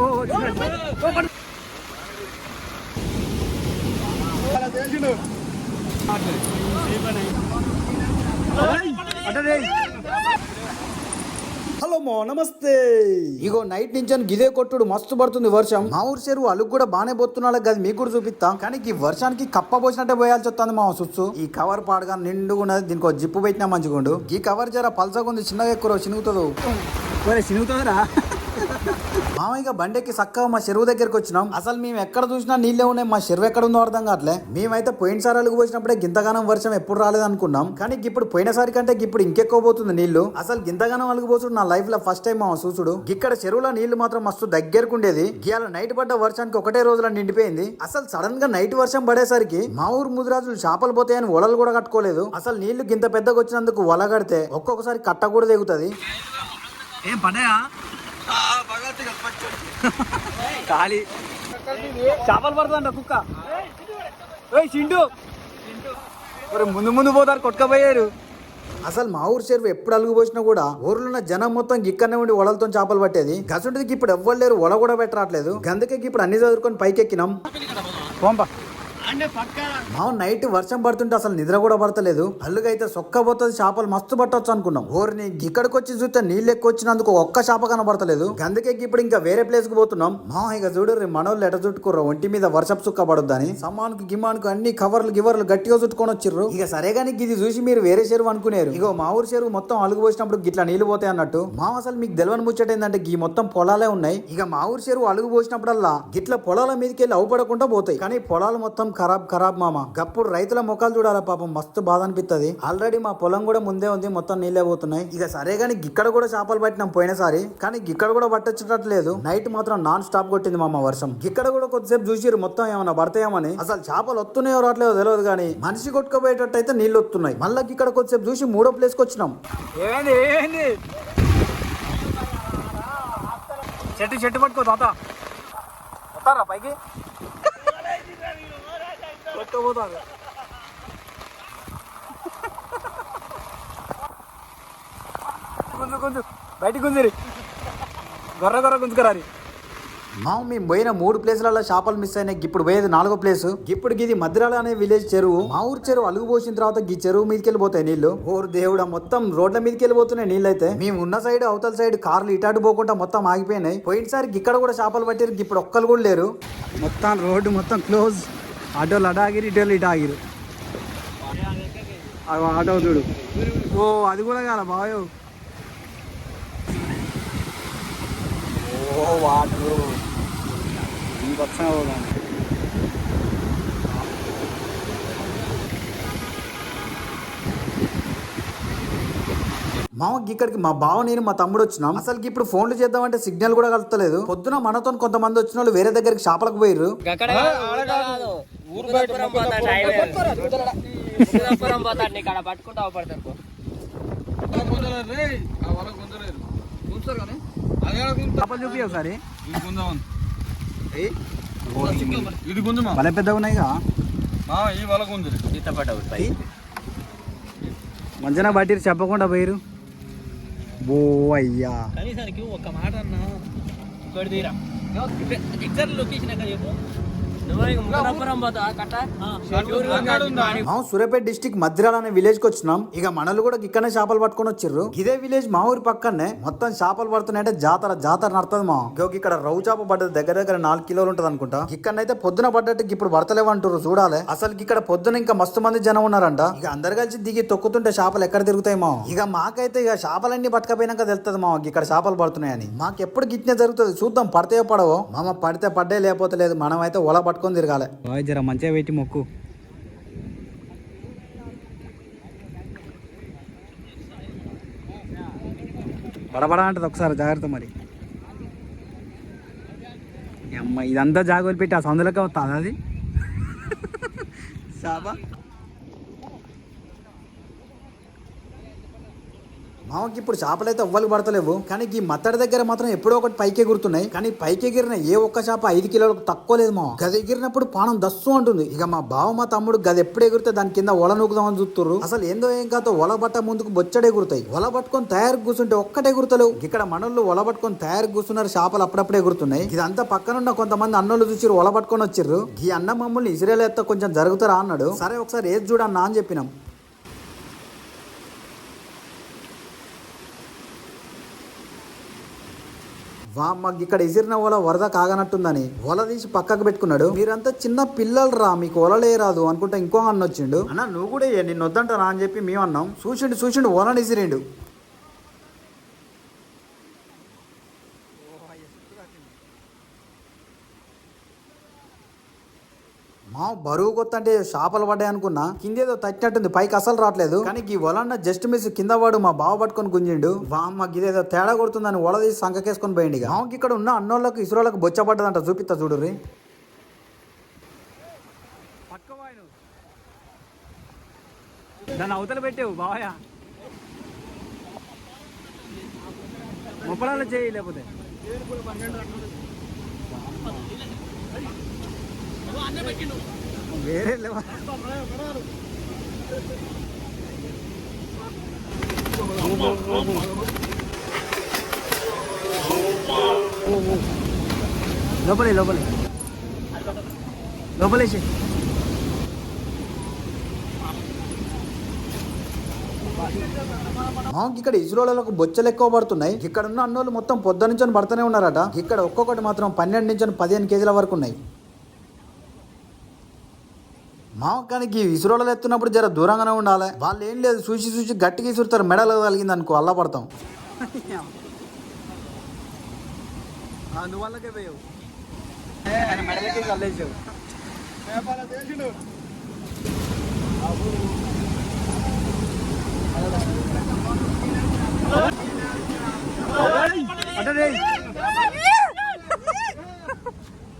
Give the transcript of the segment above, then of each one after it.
Hello మో నమస్తే. ఇగో night నుంచి గిదే కొట్టుడు మస్తు పడుతుంది వర్షం. మా ఊరు చెరువు అలుగు కూడా బానే పోతున్నాడు కదా మీకు కూడా చూపిస్తా. కానీ ఈ వర్షానికి కప్ప పోసినట్టే పోయాల్సి వస్తుంది మా సుచ్చు. ఈ కవర్ పాడగా నిండుగా ఉన్నది దీనికి ఒక జిప్పు పెట్టినా మంచిగుండు. ఈ కవర్ జర పల్సగా ఉంది చిన్నగా ఎక్కువ చినుగుతుంది. సినుగుతుందిరా మామయ్య బండెక్కి చక్కగా మా చెరువు దగ్గరికి వచ్చినాం. అసలు మేము ఎక్కడ చూసినా నీళ్ళే ఉన్నాయి. మా చెరువు ఎక్కడ ఉందో అర్థం కావట్లే. మేమైతే పోయినసారి అలుగు పోసినప్పుడే గింతగానం వర్షం ఎప్పుడు రాలేదు అనుకున్నాం కానీ ఇప్పుడు పోయినసారి కంటే ఇప్పుడు ఇంకెక్కువ పోతుంది నీళ్ళు అసలు గింతగానం అలుగు పోసుడు నా లైఫ్లో ఫస్ట్ టైం మా చూసుడు. ఇక్కడ చెరువులో నీళ్ళు మాత్రం మస్తు దగ్గరకు ఉండేది. ఇవాళ నైట్ పడ్డ వర్షానికి ఒకటే రోజులో నిండిపోయింది. అసలు సడన్గా నైట్ వర్షం పడేసరికి మా ఊరు ముదిరాజులు చేపలు పోతాయని వలలు కూడా కట్టుకోలేదు. అసలు నీళ్ళు గింత పెద్దగా వచ్చినందుకు వల కడితే ఒక్కొక్కసారి కట్ట కూడా దిగుతుంది ఏం పడయా ఖాళీ. చేపలు పడుతుందంట కుక్క. చింటూ మరి ముందు ముందు పోతారు కొట్టుకపోయారు. అసలు మా ఊరు చెరువు ఎప్పుడు అలుగు పోసినా కూడా ఊర్లో ఉన్న జనం మొత్తం ఇక్కడనే ఉండి వలలతో చేపలు పట్టేది. గసుంటికి ఇప్పుడు ఎవ్వరు లేరు వల కూడా పెట్టరాట్లేదు. గందుకే ఇప్పుడు అన్ని చదువుకొని పైకి ఎక్కినాం పోంపా. మా నైట్ వర్షం పడుతుంటే అసలు నిద్ర కూడా పడతలేదు. అల్లుగైతే సొక్క పోతుంది చేపలు మస్తు పట్టొచ్చు అనుకున్నాం. ఊరిని ఇక్కడికి వచ్చి చూస్తే నీళ్ళు ఎక్కువ వచ్చినందుకు ఒక్క చేప కనబడతలేదు. అందుకే ఇప్పుడు ఇంకా వేరే ప్లేస్కు పోతున్నాం. మా ఇక చూడు రే మనోళ్ళు ఎట చుట్టుకుర్రా ఒంటి మీద వర్షపు చుక్క పడొద్దని. సమానుకు గిమానుకు అన్ని కవర్లు గివర్లు గట్టిగా చుట్టుకొని వచ్చిర్రు. ఇక సరే కానీ ఇది చూసి మీరు వేరే చెరువు అనుకునేరు. ఇగో మా ఊరు చెరువు మొత్తం అలుగు పోసినప్పుడు గిట్లా నీళ్ళు పోతాయి అన్నట్టు. మా అసలు మీకు తెలివని ముచ్చట ఏంటంటే ఈ మొత్తం పొలాలే ఉన్నాయి. ఇక మా ఊరు చెరువు అలుగు పోసినప్పుడల్లా గిట్ల పొలాల మీదకి వెళ్ళి అవుపడకుండా పోతాయి. కానీ పొలాలు మొత్తం ఖరాబ్ ఖరాబ్ మామ. గప్పుడు రైతుల ముఖాలు చూడాలి పాపం. మస్తు బాధ అనిపిస్తుంది ఆల్రెడీ మా పొలం కూడా ముందే ఉంది. మొత్తం నీళ్ళే పోతున్నాయి. ఇక సరే కానీ ఇక్కడ కూడా చేపలు పట్టినాం పోయినసారి. కానీ ఇక్కడ కూడా పట్టొచ్చేటట్లేదు. నైట్ మాత్రం నాన్ స్టాప్ కొట్టింది మామ వర్షం. ఇక్కడ కూడా కొద్దిసేపు చూసిరు మొత్తం ఏమైనా పడతాయేమని. అసలు చేపలు వస్తున్నాయో రావట్లేదో తెలియదు కానీ మనిషి కొట్టుకుపోయేటట్టు అయితే నీళ్ళు వస్తున్నాయి. మళ్ళీ ఇక్కడ కొద్దిసేపు చూసి మూడో ప్లేస్కి వచ్చినాం. చెట్టు చెట్టు పట్టుకో తాత. వస్తారా పైకి? కొట్టుకుపోతారు గుంజు గుంజు. బయటికి గుంజిరి. గొర్ర గొర్ర గుంజుకురారి. మా మేము పోయిన మూడు ప్లేసులలో చేపలు మిస్ అయినాయి. ఇప్పుడు పోయేది నాలుగో ప్లేస్. ఇప్పుడు ఇది మద్రాల అనే విలేజ్ చెరువు. మా ఊరు చెరువు అలుగు పోసిన తర్వాత ఈ చెరువు మీదకి వెళ్ళిపోతాయి నీళ్ళు ఊరు దేవుడా మొత్తం రోడ్ల మీదకి వెళ్ళిపోతున్నాయి నీళ్ళు అయితే మేము ఉన్న సైడ్ అవతల సైడ్ కార్లు ఇటాటు పోకుండా మొత్తం ఆగిపోయినాయి. పోయినసారి ఇక్కడ కూడా చేపలు పట్టారు ఇప్పుడు ఒక్కరు కూడా లేరు. మొత్తం రోడ్డు మొత్తం క్లోజ్. ఆటోలు అటు ఆగిరు ఇటోలు ఇటు ఆగిరు అగో ఆటో చూడు. ఓ అది కూడా కాదు బాయో ఓ వాటర్. ఈ పక్షన పోదాం. మామ ఇక్కడికి మా బావ నేను మా తమ్ముడు వచ్చినాం. అసలు ఇప్పుడు ఫోన్లు చేద్దామంటే సిగ్నల్ కూడా కలుస్తలేదు పొద్దున మనతో కొంతమంది వచ్చిన వాళ్ళు వేరే దగ్గరికి ఇక్కడ పట్టుకుంటా పడతారు చేపలు చూపి ఒకసారి ఇది గుంజమా భలే పెద్దగా ఉన్నాయిగా ఈ వల గుంజులు మంచిగా బట్టిరు చెప్పకుండా పోయిరు. బో అయ్యా. కనీసానికి ఒక్క మాట అన్నా ఎగ్జాక్ట్ లొకేషన్ ఎక్కడ చెప్పు. సూర్యాపేట డిస్టిక్ మధ్యరాల అనే విలేజ్కి వచ్చినాం. ఇక మనలు కూడా ఇక్కడనే చేపలు పట్టుకొని వచ్చిర్రు. ఇదే విలేజ్ మా ఊరి పక్కనే. మొత్తం చేపలు పడుతున్నాయంటే జాతర జాతర నడుతుంది మా ఇంకొక ఇక్కడ రవ్వు చేప పడ్డది దగ్గర దగ్గర నాలుగు కిలోలు ఉంటది అనుకుంటా. ఇక్కడనైతే పొద్దున పడ్డట్టు ఇప్పుడు పడతలేవు అంటారు చూడాలి. అసలు ఇక్కడ పొద్దున ఇంకా మస్తు మంది జనం ఉన్నారంట. ఇక అందరు కలిసి దిగి తొక్కుతుంటే చేపలు ఎక్కడ తిరుగుతాయి మా ఇక మాకైతే ఇక చేపలన్నీ పట్టుకపోయినాక తెలుస్తుంది మా ఇక్కడ చేపలు పడుతున్నాయని. మాకు ఎప్పుడు గిట్నే జరుగుతుంది? చూద్దాం పడితే పడవో? మామ పడితే పడ్డే లేకపోతే లేదు. మనం అయితే ఒల పట్టుకొని తిరగాలి. జర మంచిగా పెట్టి మొక్కు. బడబడ అంటది ఒకసారి జాగ్రత్త మరి. అమ్మ ఇదంతా జాగ్రత్త పెట్టి ఆ సందులోకి వస్తుంది అది? సాబా. మామకి ఇప్పుడు చేపలైతే అయితే పడతలేవు. కానీ ఈ మత్తడి దగ్గర మాత్రం ఎప్పుడో ఒకటి పైకి ఎగురుతున్నాయి కానీ పైకి ఎగిరిన ఏ ఒక్క చేప ఐదు కిలోలకు తక్కువ లేదు మా గది ఎగిరినప్పుడు పానం దస్సు అంటుంది. ఇక మా బావ మా తమ్ముడు గది ఎప్పుడు ఎగిరితే దాని కింద ఒల నూకుదామని చూస్తున్నారు అసలు ఏందో ఏం కాతో ఒల బట్ట ముందుకు బొచ్చడు ఎగురుతాయి. ఒల పట్టుకొని తయారు కూర్చుంటే ఒక్కటే ఎగురుతలేవు. ఇక్కడ మనోళ్ళు ఒల పట్టుకొని తయారు కూర్చున్నారు చేపలు అప్పుడప్పుడే ఎగురుతున్నాయి. ఇదంతా పక్కనున్న కొంతమంది అన్నోళ్ళు చూసి ఒల పట్టుకొని వచ్చిర్రు. ఈ అన్న మమ్మల్ని ఇజ్రాయల్ ఎత్త కొంచెం జరుగుతారా అన్నాడు. సరే ఒకసారి ఏది చూడన్నా అని చెప్పినాం. వామ్మ ఇక్కడ ఎసిరిన వల వరద కాగనట్టుందని వల తీసి పక్కకు పెట్టుకున్నాడు. మీరంతా చిన్న పిల్లలు రా మీకు వలలే రాదు అనుకుంటా ఇంకో అన్న వచ్చిండు. అన్న నువ్వు కూడా నిన్న నిన్ను వద్దంటారా అని చెప్పి మేము అన్నాం చూసిండు చూసిండు వలని ఎసిరిండు మా బరువు కొత్త అంటే చేపలు పడ్డాయి అనుకున్నా కిందేదో తట్టినట్టుంది పైకి అసలు రావట్లేదు. కానీ ఈ వలన్న జస్ట్ మిస్ కింద వాడు మా బావ పట్టుకొని గుంజిండు. వామ్మ గిదేదో తేడా కొడుతుందని వల తీసి సంకకేసుకొని పోయింది మామకి ఇక్కడ ఉన్న అన్నోళ్ళకి ఇసురోళ్ళకి బొచ్చబడ్డదంట చూపిస్తా చూడుర్రి. పట్టుకోవాయి నువ్వు దాన్ని అవతల పెట్టావు బావయ్య. ముప్పడాలు చేయి లేకపోతే. వేరే లేవా లోపలే. లోపలే లోపలేసి మామకి ఇక్కడ ఇజ్రోలకు బొచ్చలు ఎక్కువ పడుతున్నాయి. ఇక్కడ ఉన్న అన్నోళ్ళు మొత్తం పొద్దు నుంచి పడుతూనే ఉన్నారట. ఇక్కడ ఒక్కొక్కటి మాత్రం పన్నెండు నుంచి పదిహేను కేజీల వరకు ఉన్నాయి. మామకానికి ఇసురోళ్ళు ఎత్తున్నప్పుడు జర దూరంగానే ఉండాలి వాళ్ళు ఏం లేదు చూసి చూసి గట్టిగా ఇసురుతారు మెడలు కలిగింది అనుకో అల్లా పడతాం వాళ్ళకే పోయావు ఆయన మెడలకి కల్లేసావు అడ్డదే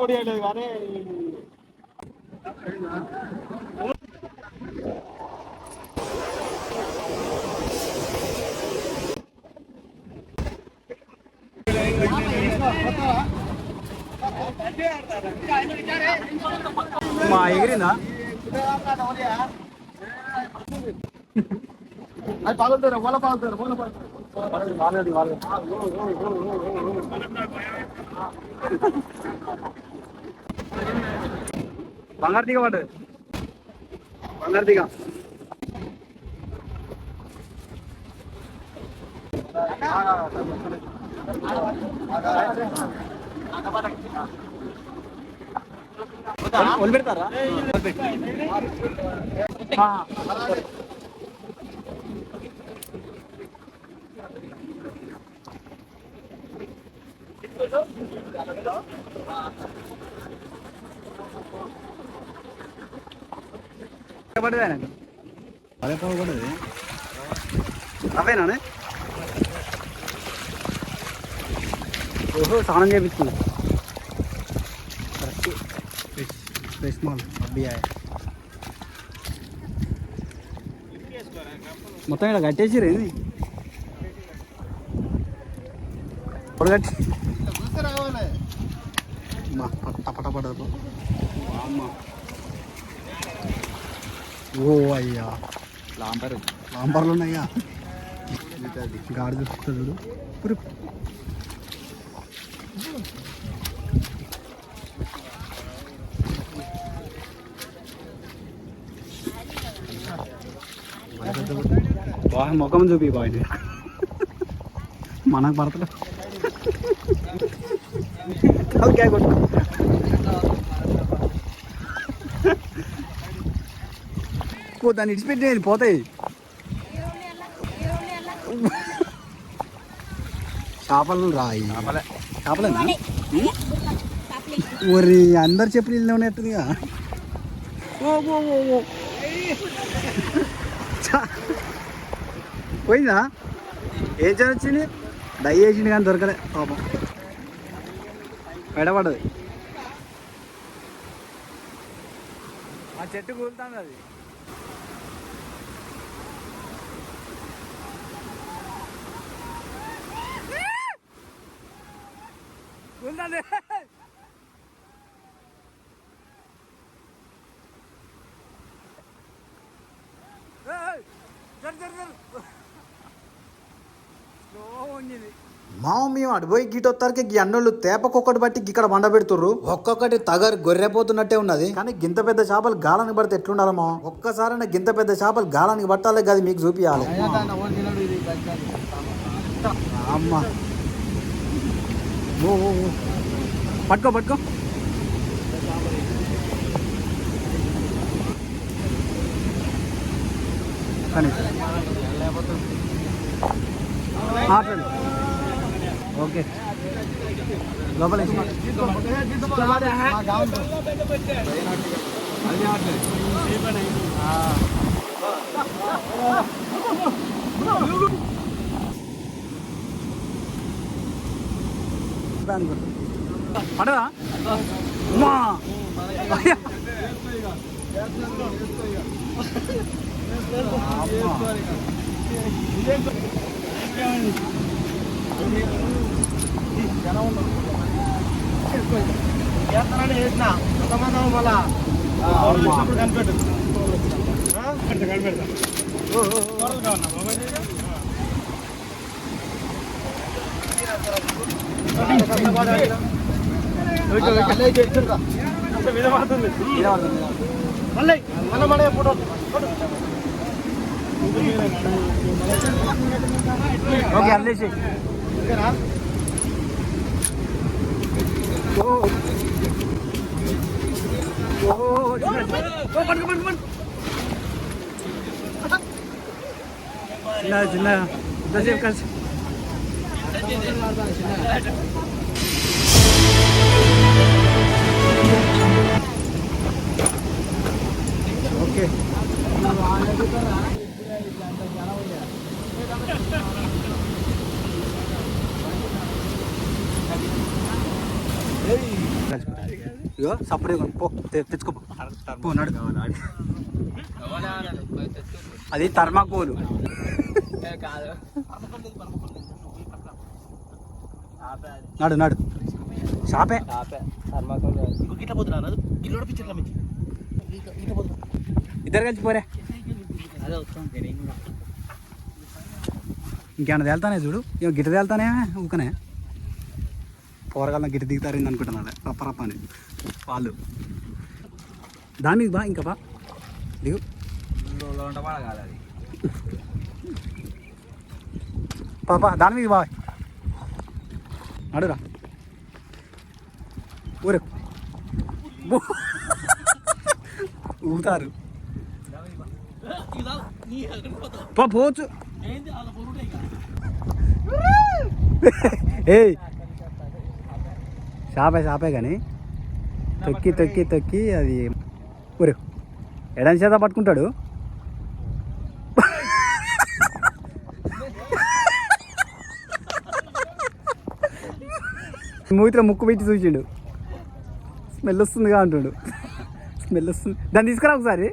ఓరి ఏళ్ళైతే పడవట్లేదు ఏయ్ ఓ మా ఎగిరిందా? బంగారు దిగ పడ్డది బంగారు దిగ వదిలి పెడతారా ఆ. పడ్డది ఆయన అదే పడకూడదు అవేనా ఓహో స్నానం చేపించింది ఫ్రెష్ మాల్ అబ్బియా మొత్తం ఇక్కడ కట్టేసిరు ఏంది? ఇప్పుడు కట్టి అమ్మ పట్టపడదు ఓ అయ్యా. లాంబర్. లాంబర్లు ఉన్నాయ్యా గాడి చూస్తుంది చూడు. పురి బాగా ముఖం చూపి బాయ్ మనకు పడతలే. ఓకే కొట్టు దాన్ని ఇడిచిపెట్టి నేను పోతాయి చేపలు రాయి చేపలేనా ఒరి అందరు చెప్పులు ఇల్లు ఉన్నట్టుగా పోయిందా ఏం చదివింది దయ్యేసింది కానీ దొరకలే పాపం చేసి వచ్చింది డై వేసింది కానీ దొరకలే పాపం పెడబడదు ఆ చెట్టు కూలుతుంది అది కూలుతుంది మా మేము అడిపోయి గిటొత్తారికి గీ అన్నోళ్ళు తేపకొక్కటి బట్టి ఇక్కడ వండ పెడుతుర్రు ఒక్కొక్కటి తగరు గొర్రెపోతున్నట్టే ఉన్నది. కానీ గింత పెద్ద చేపలు గాలానికి పడితే ఎట్లుండాలి మా ఒక్కసారైనా గింత పెద్ద చేపలు గాలానికి పట్టాలి కదా మీకు చూపియాలి. అమ్మ. పట్టుకో పట్టుకో. కానీ ఓకే లోపల పడదా అమ్మా అయ్యా. అమ్మా. ఓకే అల్లేసి మళ్ళీ ఓ చిన్న పట్టుకో పట్టుకో పట్టుకో చిన్న చిన్న ఇంతసేపు కలిసి ఓకే ఇగో సపరేట్ పో తె- తెచ్చుకో పో. నడు. అది థర్మాకోలు. నాడు నడు. నడు షాపే. ఇద్దరు కలిసి పోరే. ఇంకేమన్నా తేల్తానే చూడు. ఇక గిట్ట తేల్తానే ఊకనే. పోరగాళ్ళ గిట్ట దిగుతారు అనుకుంటున్నాడు రప్ప రప్ప అని వాళ్ళు దానికి బా ఇంకా బా. దిగు. పాపా దాని మీద బా. నడురా. ఊరు. ఊతారు పా పోవచ్చు. ఏంది వాళ్ళ పొరుడే ఇక ఏయ్ షాపే షాపే కానీ తొక్కి తొక్కి తొక్కి అది ఊరు. ఎడని చేత పట్టుకుంటాడు. మూతిలో ముక్కు పెట్టి చూసిండు. స్మెల్ వస్తుందిగా అంటుడు. స్మెల్ వస్తుంది. దాన్ని తీసుకురా ఒకసారి.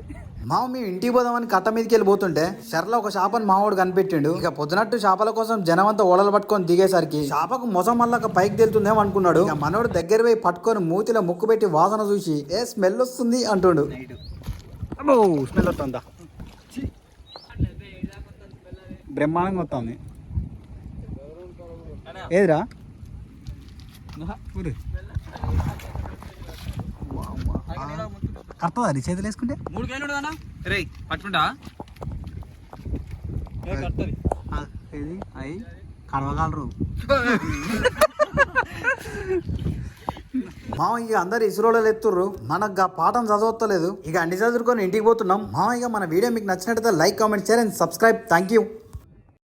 మావ మేము ఇంటికి పోదామని కట్ట మీదకి వెళ్ళి పోతుంటే చెరలో ఒక చేపని మావాడు కనిపెట్టిండు. ఇక పొద్దునట్టు చేపల కోసం జనం అంతా ఓడలు పట్టుకొని దిగేసరికి చేపకు మొసం మళ్ళా పైకి తెలుతుందేమో అనుకున్నాడు. ఇక మనోడు దగ్గర పోయి పట్టుకొని మూతిలో ముక్కు పెట్టి వాసన చూసి ఏ స్మెల్ వస్తుంది? అంటుండు. అబ్బో స్మెల్ వస్తుందా? బ్రహ్మాండంగా వస్తుంది. ఏదిరా? కరెక్ట్ అది చేతులు వేసుకుంటే? మూడు కేలు అన్న. రే పట్టుకుంటా? కడుతుంది ఆ, ఏది? అయి? కడవగలరు. మామ ఇక అందరు ఇసురోళ్ళు ఎత్తుర్రు. మనకు ఆ పాఠం చదవత్తలేదు. ఇక అన్ని చదువుకొని ఇంటికి పోతున్నాం. మామ ఇక మన వీడియో మీకు నచ్చినట్టయితే like comment share and subscribe. Thank you